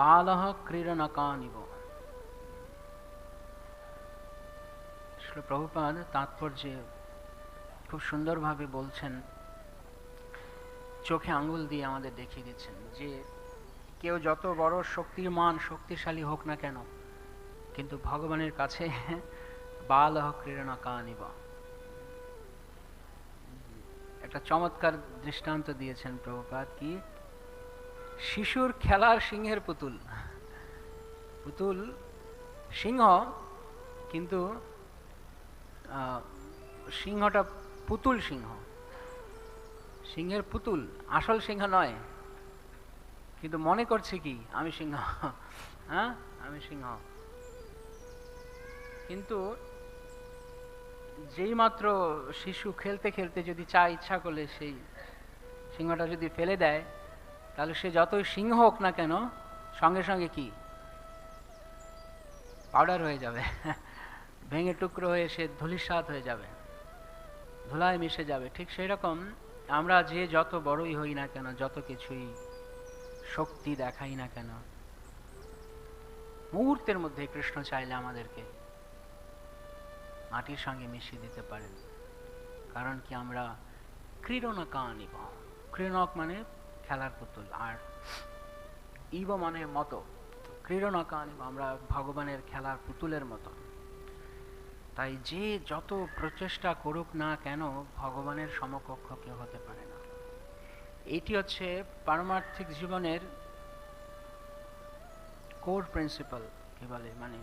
বালহ ক্রীড়নকানিব প্রভুপাদ তাৎপর্যে খুব সুন্দরভাবে বলছেন চোখে আঙ্গুল দিয়ে আমাদের দেখিয়ে দিচ্ছেন যে কেউ যত বড় শক্তিমান, শক্তিশালী হোক না কেন, কিন্তু ভগবানের কাছে বালহ ক্রীড়নকানিব। একটা চমৎকার দৃষ্টান্ত দিয়েছেন প্রভুপাদ কি? শিশুর খেলার সিংহের পুতুল। পুতুল, সিংহ, কিন্তু সিংহটা পুতুল সিংহ। সিংহের পুতুল আসল সিংহ নয়, কিন্তু মনে করছে কি, আমি সিংহ হ্যাঁ? আমি সিংহ। কিন্তু যেই মাত্র শিশু খেলতে খেলতে যদি চা ইচ্ছা করলে সেই সিংহটা যদি ফেলে দেয় তাহলে সে যতই সিংহ হোক না কেন, সঙ্গে সঙ্গে কি? পাউডার হয়ে যাবে। ভেঙে টুকরো হয়ে সে ধুলিসাৎ হয়ে যাবে। ধুলায় মিশে যাবে। ঠিক সেই রকম আমরা যে যত বড়ই হই না কেন, যত কিছুই শক্তি দেখাই না কেন, মুহূর্তের মধ্যে কৃষ্ণ চাইলে আমাদেরকে মাটির সঙ্গে মিশিয়ে দিতে পারেন। কারণ কি আমরা ক্রীড়নক আনিব ক্রীড়নক মানে খেলার পুতুল। আর ইব মানে মতো ক্রীড়নক আনিব আমরা ভগবানের খেলার পুতুলের মতো। তাই যে যত প্রচেষ্টা করুক না কেন ভগবানের সমকক্ষ কেউ হতে পারে না। এটি হচ্ছে পারমার্থিক জীবনের কোর প্রিন্সিপাল কি বলে? মানে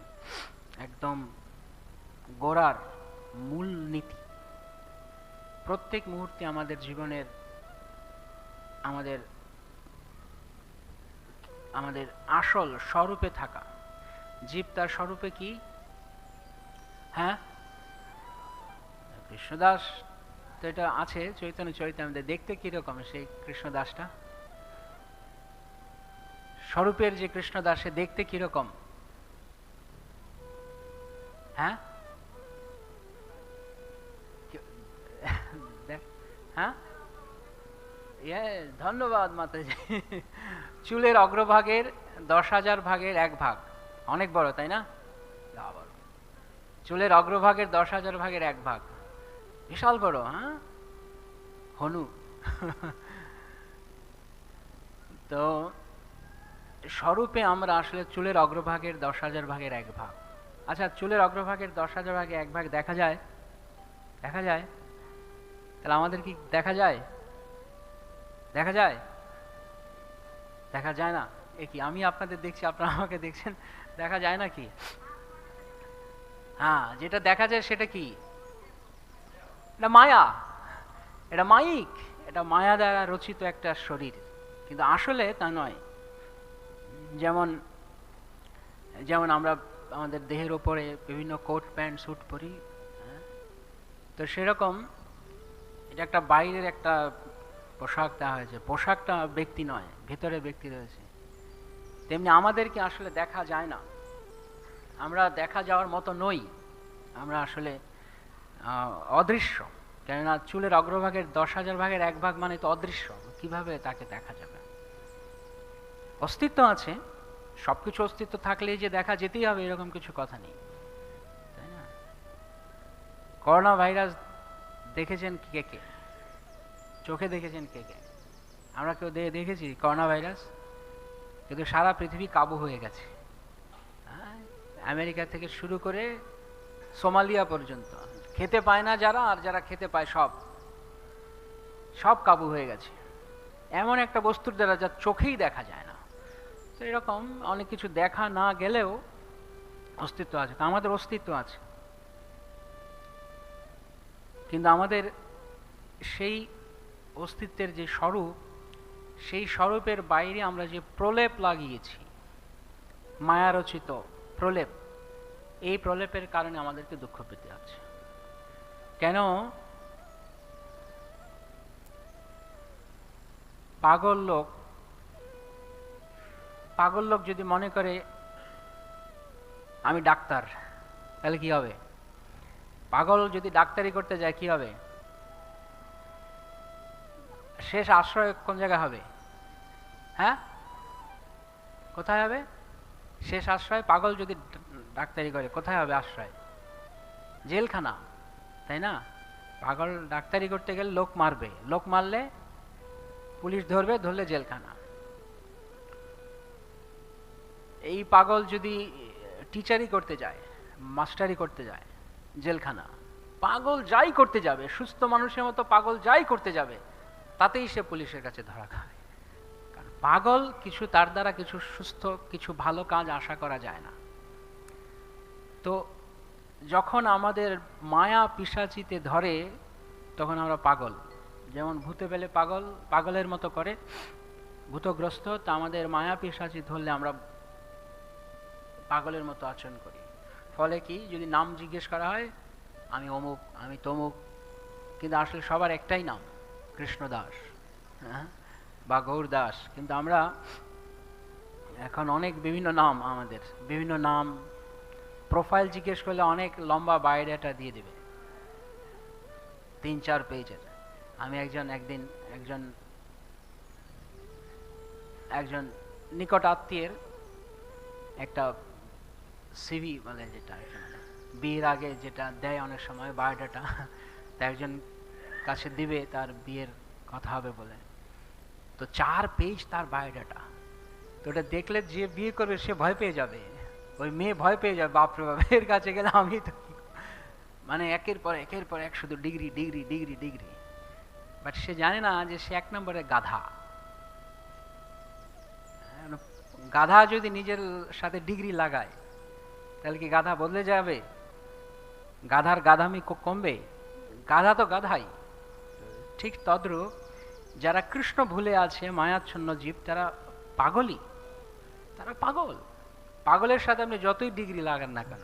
একদম গোড়ার মূল নীতি। প্রত্যেক মুহূর্তে আমাদের জীবনের, আমাদের আমাদের আসল স্বরূপে থাকা। জীব তার স্বরূপে কি? হ্যাঁ? কৃষ্ণদাস তো এটা আছে, চৈতন্য চৈতন্য দেখতে কীরকম সেই কৃষ্ণদাসটা? স্বরূপের যে কৃষ্ণদাস দেখতে কীরকম? হ্যাঁ? হ্যাঁ? ইয়ে ধন্যবাদ মাতাজি। চুলের অগ্রভাগের দশ হাজার ভাগের এক ভাগ। অনেক বড়, তাই না? চুলের অগ্রভাগের দশ হাজার ভাগের এক ভাগ। বিশাল বড় হ্যাঁ? হনু। তো, স্বরূপে আমরা আসলে চুলের অগ্রভাগের দশ হাজার ভাগের এক ভাগ। আচ্ছা চুলের অগ্রভাগের দশ হাজার ভাগে এক ভাগ দেখা যায়? দেখা যায়? তাহলে আমাদের কি দেখা যায়? দেখা যায়? দেখা যায় না? এ কি, আমি আপনাদের দেখছি, আপনারা আমাকে দেখছেন? দেখা যায় না কি? হ্যাঁ যেটা দেখা যায় সেটা কি? এটা মায়া। এটা মাইক। এটা মায়া দ্বারা রচিত একটা শরীর। কিন্তু আসলে তা নয়। যেমন যেমন আমরা আমাদের দেহের ওপরে বিভিন্ন কোট, প্যান্ট, স্যুট পরি হ্যাঁ? তো সেরকম এটা একটা বাইরের একটা পোশাক দেওয়া হয়েছে। পোশাকটা ব্যক্তি নয় ভেতরে ব্যক্তি রয়েছে। তেমনি আমাদেরকে আসলে দেখা যায় না। আমরা দেখা যাওয়ার মতো নই। আমরা আসলে অদৃশ্য। কেননা চুলের অগ্রভাগের দশ হাজার ভাগের এক ভাগ মানে তো অদৃশ্য। কীভাবে তাকে দেখা যাবে? অস্তিত্ব আছে। সবকিছু অস্তিত্ব থাকলেই যে দেখা যেতেই হবে এরকম কিছু কথা নেই। তাই না? করোনা ভাইরাস দেখেছেন কে কে? চোখে দেখেছেন কে কে? আমরা কেউ দেখেছি করোনা ভাইরাস কিন্তু সারা পৃথিবী কাবু হয়ে গেছে। আমেরিকা থেকে শুরু করে সোমালিয়া পর্যন্ত। খেতে পায় না যারা, আর যারা খেতে পায় সব। সব কাবু হয়ে গেছে। এমন একটা বস্তুর দ্বারা যা চোখেই দেখা যায় না। তো এরকম অনেক কিছু দেখা না গেলেও অস্তিত্ব আছে। আমাদের অস্তিত্ব আছে। কিন্তু আমাদের সেই অস্তিত্বের যে স্বরূপ, সেই স্বরূপের বাইরে আমরা যে প্রলেপ লাগিয়েছি, মায়ারচিত প্রলেপ, এই প্রলেপের কারণে আমাদেরকে দুঃখ পেতে হচ্ছে। কেন? পাগল লোক পাগল লোক যদি মনে করে, আমি ডাক্তার, তাহলে কি হবে? পাগল যদি ডাক্তারি করতে যায়, কি হবে? শেষ আশ্রয় কোন জায়গা হবে? হ্যাঁ? কোথায় হবে? শেষ আশ্রয় পাগল যদি ডাক্তারি করে, কোথায় হবে আশ্রয়? জেলখানা, তাই না? পাগল ডাক্তারি করতে গেলে লোক মারবে। লোক মারলে পুলিশ ধরবে, ধরলে জেলখানা। এই পাগল যদি টিচারই করতে যায় মাস্টারি করতে যায়, জেলখানা, পাগল যাই করতে যাবে, সুস্থ মানুষের মতো পাগল যাই করতে যাবে তাতেই সে পুলিশের কাছে ধরা খায়। কারণ পাগল কিছু তার দ্বারা কিছু সুস্থ, কিছু ভালো কাজ আশা করা যায় না। তো যখন আমাদের মায়া পিসাচিতে ধরে, তখন আমরা পাগল। যেমন ভূতে পেলে পাগল, পাগলের মতো করে। ভূতগ্রস্ত, তা আমাদের মায়া পিসাচি ধরলে আমরা পাগলের মতো আচরণ করি। ফলে কি, যদি নাম জিজ্ঞেস করা হয়, আমি অমুক, আমি তমুক, কিন্তু আসলে সবার একটাই নাম। কৃষ্ণদাস হ্যাঁ বা গৌর দাস কিন্তু আমরা এখন অনেক বিভিন্ন নাম আমাদের, বিভিন্ন নাম প্রোফাইল জিজ্ঞেস করলে অনেক লম্বা বায়োডাটা দিয়ে দেবে। তিন, চার পেজের আমি একজন, একদিন একজন একজন নিকট আত্মীয়ের একটা সিভি বলে যেটা মানে বিয়ের আগে যেটা দেয় অনেক সময় বায়োডাটা তা একজন কাছে দিবে তার বিয়ের কথা হবে বলে। তো চার পেজ তার বায়োডাটা। তো ওটা দেখলে যে বিয়ে করবে সে ভয় পেয়ে যাবে। ওই মেয়ে ভয় পেয়ে যাবে বাপরে বাপের কাছে গেলে আমি তো মানে একের পর একের পর এক শুধু degree degree degree degree. But সে জানে না যে সে এক নম্বরে গাধা। হ্যাঁ, গাধা যদি নিজের সাথে ডিগ্রি লাগায় তাহলে কি গাধা বদলে যাবে? গাধার গাধামি কমবে? গাধা তো গাধাই। ঠিক তদ্রূপ যারা কৃষ্ণ ভুলে আছে, মায়াচ্ছন্ন জীব, তারা পাগলই। তারা পাগল। পাগলের সাথে আপনি যতই ডিগ্রি লাগান না কেন,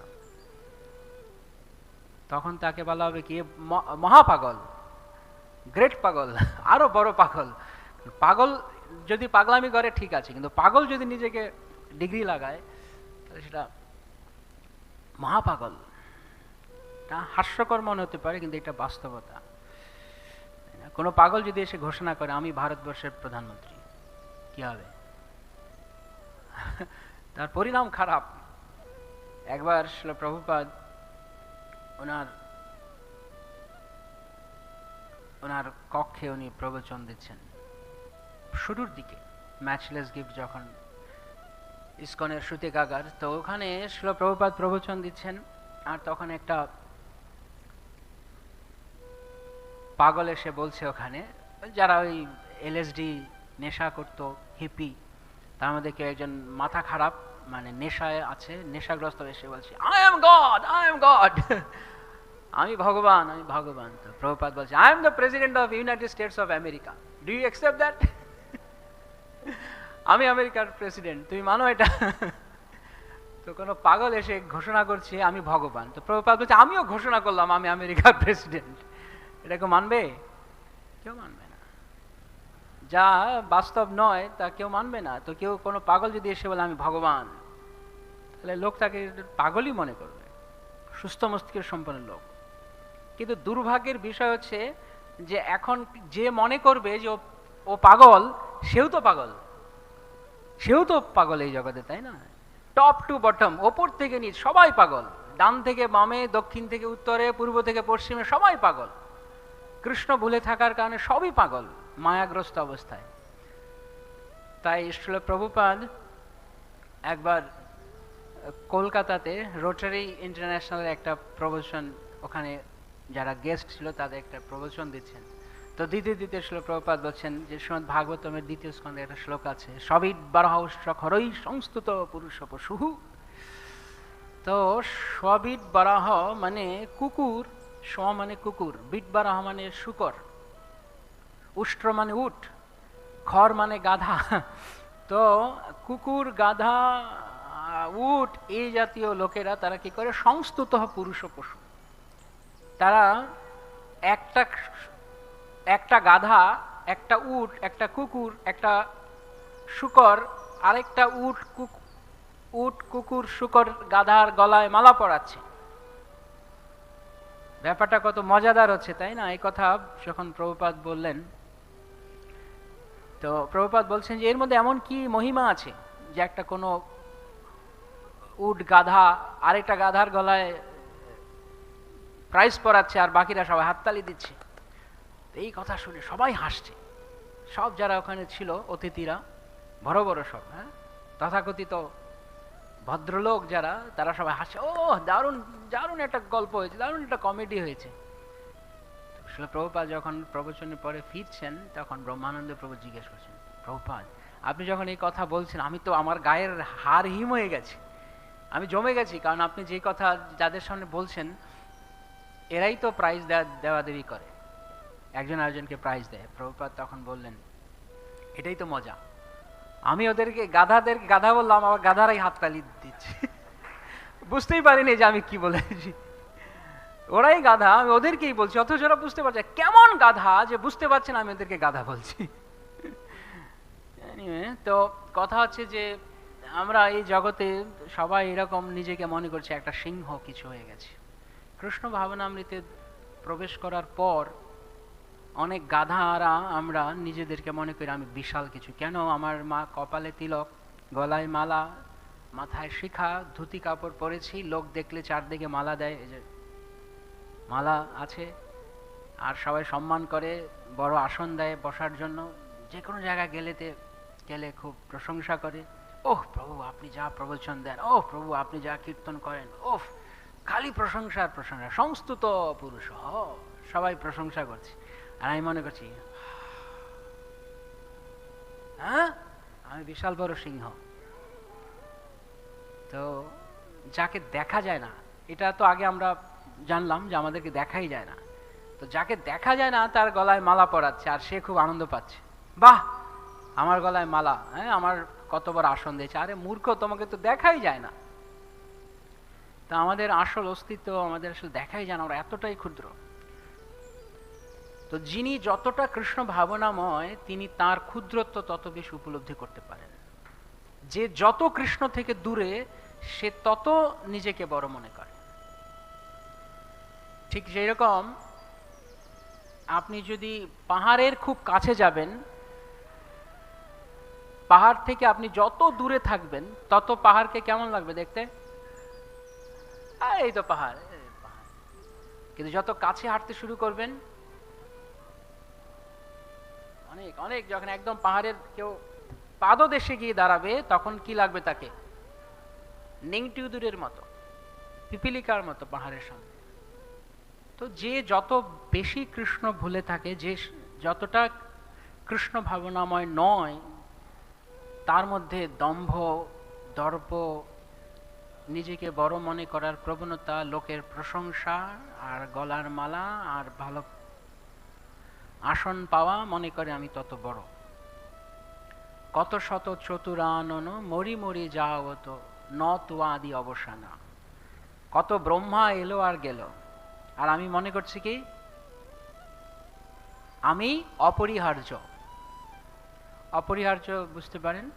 তখন তাকে বলা হবে কি এ ম- মহাপাগল, গ্রেট পাগল, আরও বড় পাগল। পাগল যদি পাগলামি করে, ঠিক আছে, কিন্তু পাগল যদি নিজেকে ডিগ্রি লাগায়, তাহলে সেটা মহাপাগল। এটা হাস্যকর মনে হতে পারে, কিন্তু এটা বাস্তবতা। না? কোনো পাগল যদি এসে ঘোষণা করে, আমি ভারতবর্ষের প্রধানমন্ত্রী। কি হবে? তার পরিণাম খারাপ। একবার শিল প্রভুপাদ ওনার ওনার কক্ষে উনি প্রবচন দিচ্ছেন। শুরুর দিকে ম্যাচলেস গিফট যখন ইস্কনের সুতে গাগার তো ওখানে শিল প্রভুপাদ প্রবচন দিচ্ছেন, আর তখন একটা পাগল এসে বলছে ওখানে, যারা ওই এলএসডি নেশা করতো হিপি তার মধ্যে কেউ একজন মাথা খারাপ মানে নেশায় আছে, নেশাগ্রস্ত এসে বলছে I am God I am God আমি ভগবান আমি ভগবান। তো প্রভুপাত বলছে I am the president of United States of America do you accept that আমি আমেরিকার প্রেসিডেন্ট তুমি মানো এটা? তো কোনো পাগল এসে ঘোষণা করছে, আমি ভগবান. তো প্রভুপাত বলছে, আমিও ঘোষণা করলাম, আমি আমেরিকার প্রেসিডেন্ট এটা কেউ মানবে? কেউ মানবে না। যা বাস্তব নয়, তা কেউ মানবে না। তো কেউ কোনো পাগল যদি এসে বলে, আমি ভগবান, তাহলে লোক তাকে পাগলই মনে করবে। সুস্থ মস্তিষ্কের সম্পন্ন লোক। কিন্তু দুর্ভাগ্যের বিষয় হচ্ছে যে এখন যে মনে করবে যে ও পাগল, সেও তো পাগল। সেও তো পাগল এই জগতে, তাই না? টপ টু বটম ওপর থেকে নিচ, সবাই পাগল। ডান থেকে বামে, দক্ষিণ থেকে উত্তরে, পূর্ব থেকে পশ্চিমে, সবাই পাগল। কৃষ্ণ ভুলে থাকার কারণে সবই পাগল, মায়াগ্রস্ত অবস্থায়। তাই ইষ্টল প্রভুপাদ একবার কলকাতাতে রোটারি ইন্টারন্যাশনাল একটা প্রবচন, ওখানে যারা গেস্ট ছিল তাদের একটা প্রবচন দিচ্ছেন। তো দ্বিতীয় দ্বিতীয় শ্লোক প্রভুপাদ বলছেন যে, শ্রীমদ ভাগবতমের দ্বিতীয় স্কন্ধে একটা শ্লোক আছে সবিদ বারহ খরই সংস্তুত পুরুষ পশু। তো সবিদ বারাহ মানে কুকুর স মানে কুকুর, বিট বারাহ মানে শুকর, উষ্ট্র মানে উট, খর মানে গাধা। তো কুকুর, গাধা, উট এই জাতীয় লোকেরা তারা কি করে? সংস্তুত পুরুষ পশু। তারা একটা একটা গাধা, একটা উট, একটা কুকুর, একটা শুকর, আরেকটা উট কুক, উট, কুকুর, শুকর, গাধার গলায় মালা পরাচ্ছে। ব্যাপারটা কত মজাদার হচ্ছে, তাই না? এই কথা যখন প্রভুপাত বললেন, তো প্রভুপাত বলছেন যে এর মধ্যে এমন কি মহিমা আছে যে একটা কোনো উট গাধা, আরেকটা গাধার গলায় প্রাইজ পরাচ্ছে আর বাকিরা সবাই হাততালি দিচ্ছে? এই কথা শুনে সবাই হাসছে। সব যারা ওখানে ছিল, অতিথিরা, বড় বড় সব হ্যাঁ? তথাকথিত ভদ্রলোক যারা, তারা সবাই হাসে ও দারুণ দারুণ একটা গল্প হয়েছে, দারুণ একটা কমেডি হয়েছে। শিল প্রভুপাদ যখন প্রবচনের পরে ফিরছেন, তখন ব্রহ্মানন্দ প্রভু জিজ্ঞেস করছেন, প্রভুপাদ, আপনি যখন এই কথা বলছেন, আমি তো আমার গায়ের হার হিম হয়ে গেছে। আমি জমে গেছি, কারণ আপনি যে কথা যাদের সামনে বলছেন, এরাই তো প্রাইজ দেওয়া দেওয়ি করে। একজন আরেকজনকে প্রাইজ দেয়। প্রভুপাত তখন বললেন, এটাই তো মজা। আমি ওদেরকে গাধাদের গাধা বললাম, আবার গাধারাই হাততালি দিচ্ছে। বুঝতেই পারিনি যে আমি কি বলেছি। ওরাই গাধা, আমি ওদেরকেই বলছি, অথচ ওরা বুঝতে পারছে কেমন গাধা যে বুঝতে পারছে না আমি ওদেরকে গাধা বলছি। তো কথা হচ্ছে যে আমরা এই জগতে সবাই এরকম নিজেকে মনে করছে, একটা সিংহ কিছু হয়ে গেছে। কৃষ্ণ ভাবনামৃতে প্রবেশ করার পর অনেক গাধারা আমরা নিজেদেরকে মনে করি আমি বিশাল কিছু। কেন? আমার মা কপালে তিলক, গলায় মালা, মাথায় শিখা, ধুতি কাপড় পরেছি, লোক দেখলে চারদিকে মালা দেয়, এই যে মালা আছে, আর সবাই সম্মান করে, বড় আসন দেয় বসার জন্য। যে কোনো জায়গায় গেলেতে, গেলে খুব প্রশংসা করে। ওহ প্রভু, আপনি যা প্রবচন দেন, ওহ প্রভু, আপনি যা কীর্তন করেন ওহ খালি প্রশংসার প্রশংসা সংস্তুত পুরুষ, হ, সবাই প্রশংসা করছে। আর আমি মনে করছি হ্যাঁ আমি বিশাল বড় সিংহ। তো যাকে দেখা যায় না, এটা তো আগে আমরা জানলাম যে আমাদেরকে দেখাই যায় না। তো যাকে দেখা যায় না, তার গলায় মালা পরাচ্ছে আর সে খুব আনন্দ পাচ্ছে। বাহ! আমার গলায় মালা হ্যাঁ? আমার কত বড় আসন দিয়েছে। আরে মূর্খ, তোমাকে তো দেখাই যায় না। তা আমাদের আসল অস্তিত্ব, আমাদের আসলে দেখাই যায় না। আমরা এতটাই ক্ষুদ্র। তো যিনি যতটা কৃষ্ণ ভাবনাময়, তিনি তার ক্ষুদ্রত্ব তত বেশি উপলব্ধি করতে পারেন। যে যত কৃষ্ণ থেকে দূরে, সে তত নিজেকে বড় মনে করে। ঠিক সেই রকম আপনি যদি পাহাড়ের খুব কাছে যাবেন, পাহাড় থেকে আপনি যত দূরে থাকবেন, তত পাহাড়কে কেমন লাগবে দেখতে? এই তো পাহাড়। কিন্তু যত কাছে হাঁটতে শুরু করবেন অনেক অনেক যখন একদম পাহাড়ের কেউ পাদদেশে গিয়ে দাঁড়াবে, তখন কি লাগবে তাকে? নেংটিউদুরের মতো, পিপিলিকার মতো পাহাড়ের সামনে। তো যে যত বেশি কৃষ্ণ ভুলে থাকে, যে যতটা কৃষ্ণ ভাবনাময় নয়, তার মধ্যে দম্ভ, দর্প, নিজেকে বড় মনে করার প্রবণতা, লোকের প্রশংসা, আর গলার মালা, আর ভালো আসন পাওয়া, মনে করে আমি তত বড়। কত শত চতুরানন মরি মরি যাওত ন তোয়াদি অবসানা। কত ব্রহ্মা এলো আর গেল। আর আমি মনে করছি কি? আমি অপরিহার্য। অপরিহার্য বুঝতে পারেন?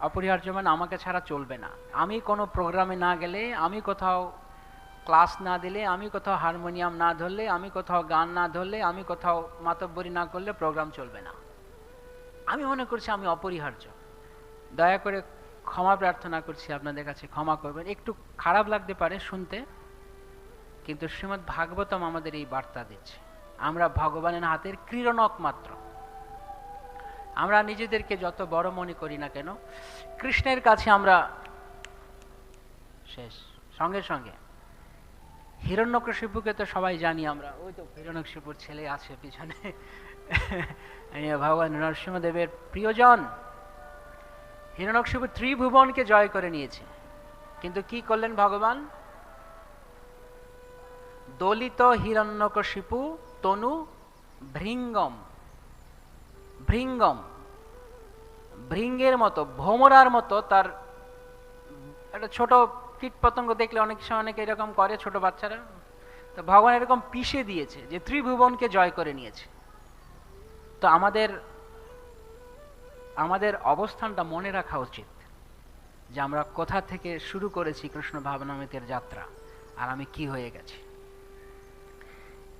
অপরিহার্য মানে আমাকে ছাড়া চলবে না। আমি কোনো প্রোগ্রামে না গেলে আমি কোথাও ক্লাস না দিলে, আমি কোথাও হারমোনিয়াম না ধরলে, আমি কোথাও গান না ধরলে, আমি কোথাও মাতব্বরি না করলে প্রোগ্রাম চলবে না। আমি মনে করছি আমি অপরিহার্য। দয়া করে ক্ষমা প্রার্থনা করছি আপনাদের কাছে, ক্ষমা করবেন। একটু খারাপ লাগতে পারে শুনতে, কিন্তু শ্রীমৎ ভাগবতম আমাদের এই বার্তা দিচ্ছে। আমরা ভগবানের হাতের ক্রীড়নক মাত্র। আমরা নিজেদেরকে যত বড় মনে করি না কেন, কৃষ্ণের কাছে আমরা শেষ। সঙ্গে সঙ্গে হিরণ্যকশিপুকে তো সবাই জানি আমরা। ওই তো হিরণ্যকশিপুর ছেলে আছে পিছনে। ভগবান নরসিংহদেবের প্রিয়জন। হিরণ্যকশিপু ত্রিভুবনকে জয় করে নিয়েছে। কিন্তু কি করলেন ভগবান? দলিত হিরণ্যকশিপু তনু ভৃঙ্গম। ভৃঙ্গম। ভৃঙ্গের মতো, ভোমরার মতো তার একটা ছোট কীট পতঙ্গ দেখলে অনেক সময় অনেকে এরকম করে ছোট বাচ্চারা। তো ভগবান এরকম পিষে দিয়েছে যে ত্রিভুবনকে জয় করে নিয়েছে। তো আমাদের আমাদের অবস্থানটা মনে রাখা উচিত যে আমরা কোথা থেকে শুরু করেছি কৃষ্ণ ভাবনামিতের যাত্রা আর আমি কি হয়ে গেছি।